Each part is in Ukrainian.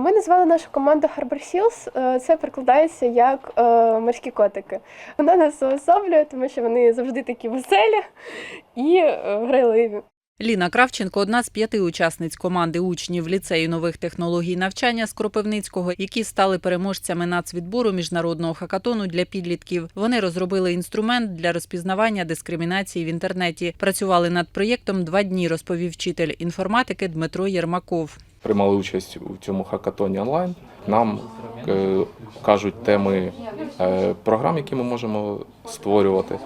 Ми назвали нашу команду Harbor Seals. Е, Це перекладається як е, морські котики. Вона нас уособлює, тому що вони завжди такі веселі і е, грайливі. Ліна Кравченко одна з п'яти учасниць команди учнів ліцею нових технологій навчання з Кропивницького, які стали переможцями нацвідбору міжнародного хакатону для підлітків. Вони розробили інструмент для розпізнавання дискримінації в інтернеті. Працювали над проєктом два дні, розповів вчитель інформатики Дмитро Єрмаков. Приймали участь у цьому хакатоні онлайн. Нам е, кажуть теми е, програм, які ми можемо створювати.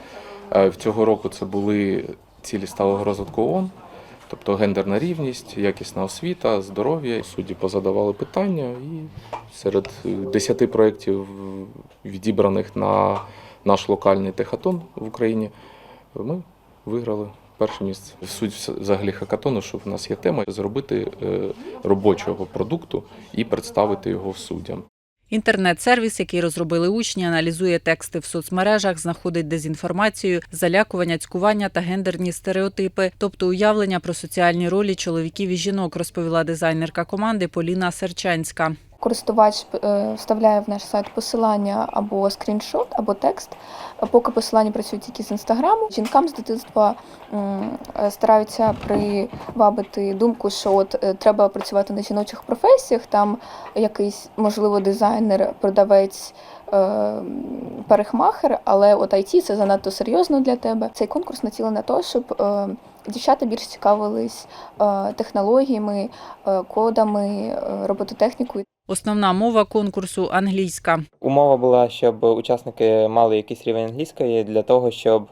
Е, в цього року це були цілі сталого розвитку ООН, тобто гендерна рівність, якісна освіта, здоров'я. Судді позадавали питання, і серед е, десяти проєктів, відібраних на наш локальний техатон в Україні, ми виграли. Перше місце. Суть взагалі хакатону, що в нас є тема зробити е, робочого продукту і представити його суддям. Інтернет-сервіс, який розробили учні, аналізує тексти в соцмережах, знаходить дезінформацію, залякування, цькування та гендерні стереотипи, тобто уявлення про соціальні ролі чоловіків і жінок, розповіла дизайнерка команди Поліна Серчанська. Користувач е, вставляє в наш сайт посилання або скріншот, або текст. Поки посилання працюють тільки з інстаграму. Жінкам з дитинства стараються привабити думку, що от е, треба працювати на жіночих професіях. Там якийсь, можливо, дизайнер, продавець. е, Парикмахер, але от IT це занадто серйозно для тебе. Цей конкурс націлений на те, щоб дівчата більш цікавились е, технологіями, е, кодами, е, робототехнікою. Основна мова конкурсу англійська. Умова була, щоб учасники мали якийсь рівень англійської для того, щоб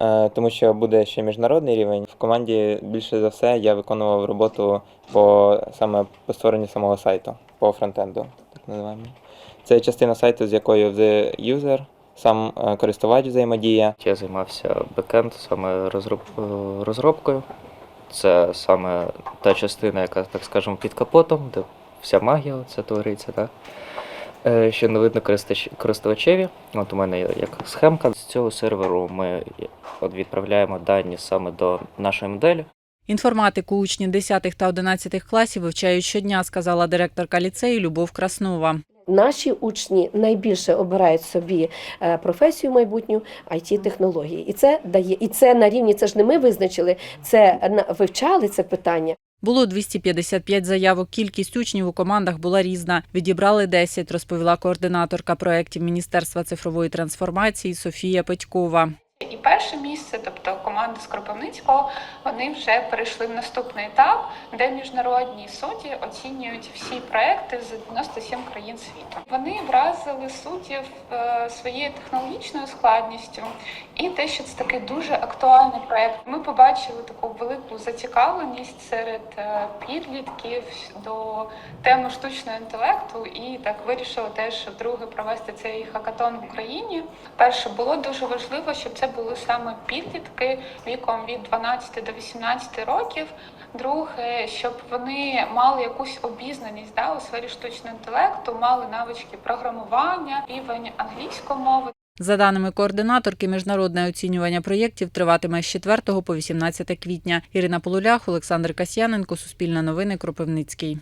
е, тому що буде ще міжнародний рівень. В команді більше за все я виконував роботу по саме по створенню самого сайту, по фронтенду, так називаємо. Це частина сайту, з якою the user, сам е, користувач взаємодіє. Я займався бекенд саме розроб... е, розробкою. Це саме та частина, яка, так скажемо, під капотом, де вся магія це твориться, так? Е, Що не видно користувачеві. От у мене як схемка. З цього серверу ми відправляємо дані саме до нашої моделі. Інформатику учні 10 та 11 класів вивчають щодня, сказала директорка ліцею Любов Краснова. Наші учні найбільше обирають собі е, професію майбутню it технології, і це дає і це на рівні. Це ж не ми визначили, це вивчали це питання. Було 255 заявок. Кількість учнів у командах була різна. Відібрали 10, розповіла координаторка проєктів Міністерства цифрової трансформації Софія Петькова. Перше місце, тобто команди з Кропивницького, вони вже перейшли в наступний етап, де міжнародні судді оцінюють всі проекти з 97 країн світу. Вони вразили суддів е, своєю технологічною складністю і те, що це такий дуже актуальний проект. Ми побачили таку велику зацікавленість серед е, підлітків до теми штучного інтелекту, і так вирішили теж вдруге провести цей хакатон в Україні. Перше було дуже важливо, щоб це були саме підлітки віком від 12 до 18 років. Друге, щоб вони мали якусь обізнаність да, у сфері штучного інтелекту, мали навички програмування, рівень англійської мови. За даними координаторки, міжнародне оцінювання проєктів триватиме з 4 по 18 квітня. Ірина Полулях, Олександр Касьяненко, Суспільне новини, Кропивницький.